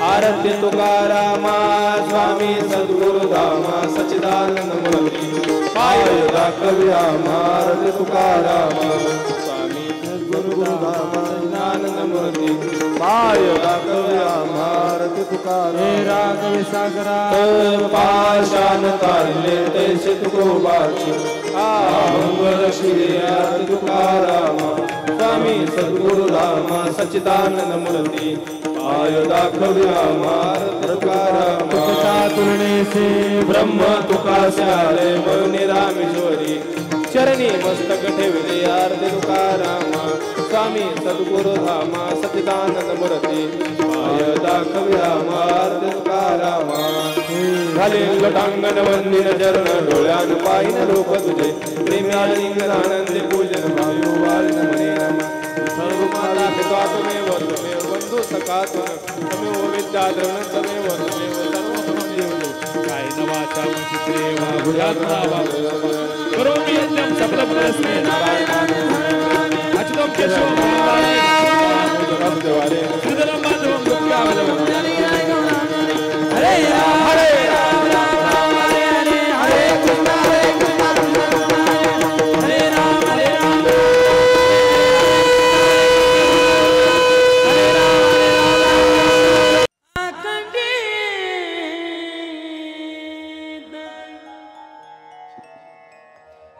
आरती तुकारामा स्वामी सद्गुरु धामा सचिदानंद मूर्ती पाय दाखव्या मारती तुकारामा स्वामी सद्गुरु धामा सचिदानंद मूर्ती पाय दाखव्या मारती तुकारामा राघव सागरा। पाशान तारले तैसे तुकोबाची आंबर श्री आरती तुकारामा स्वामी सद्गुरु रामा सच्चिदानंद मूर्ती आय दाखव्या मार तुकारामा ब्रह्म तुका स्याले मौनी रामेश्वरी. चरणी मस्तक ठेवले आरती तुकारामा. स्वामी सद्गुरु धामा सच्चिदानंद मूर्ती. आय दाखव्या मार तुकारामा. झाले लटांगण वंदिन चरण डोळ्यान पाहिन लोक तुझे. प्रेम्याने आनंदे पूजन वायू वाल नमने नम. सर्व माता पिता वर्तमे तुमेव तमेव विद्याधरण तमेव तमेव सर्व काय नवाचा चित्रे वा करोमि यज्ञं सकलप्रस्मे अच्युतं केशवं देवारे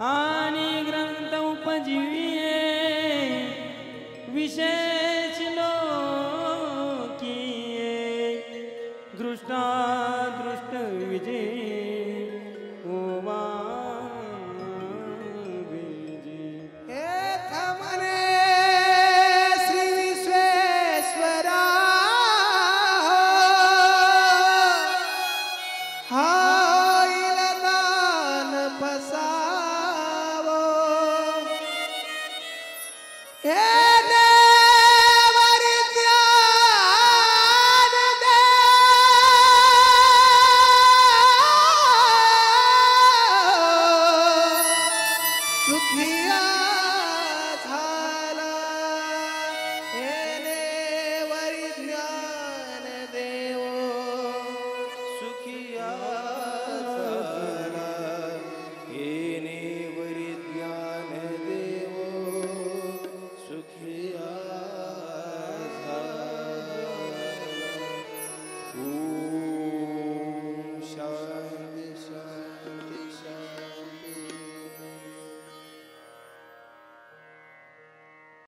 आणि ग्रंथ उपजीविये. विशेष लोकीये. दृष्टा दृष्ट विजय ओवा श्री